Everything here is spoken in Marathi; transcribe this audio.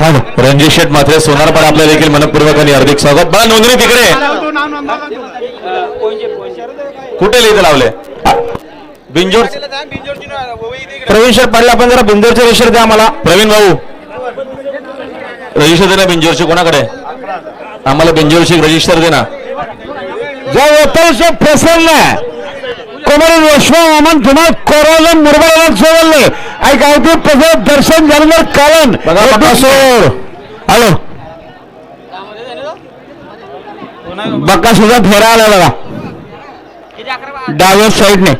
रणजित शेठ मात्र सोनार पण आपल्या देखील मनपूर्वक आणि हार्दिक स्वागत. बघा नोंदणी तिकडे. कुठे लिहित लावले? बिंजोर प्रवीण शेठ पाटील आपण जरा बिंजोरचे रेशर द्या आम्हाला. प्रवीण भाऊ. रजिस्टर दे ना बिंजोरचे कोणाकडे? आम्हाला बिंजोरचे रजिस्टर दे ना जय प्रसन्न प्रसन्न कोमरी विश्वमन तुम्हाला कोरोना मुरबाला सोडले. ऐक अवधी प्रसाद दर्शन जानवर कारण हॅलो. बक्का सुद्धा फेरा आला बघा. डाव्या साईडने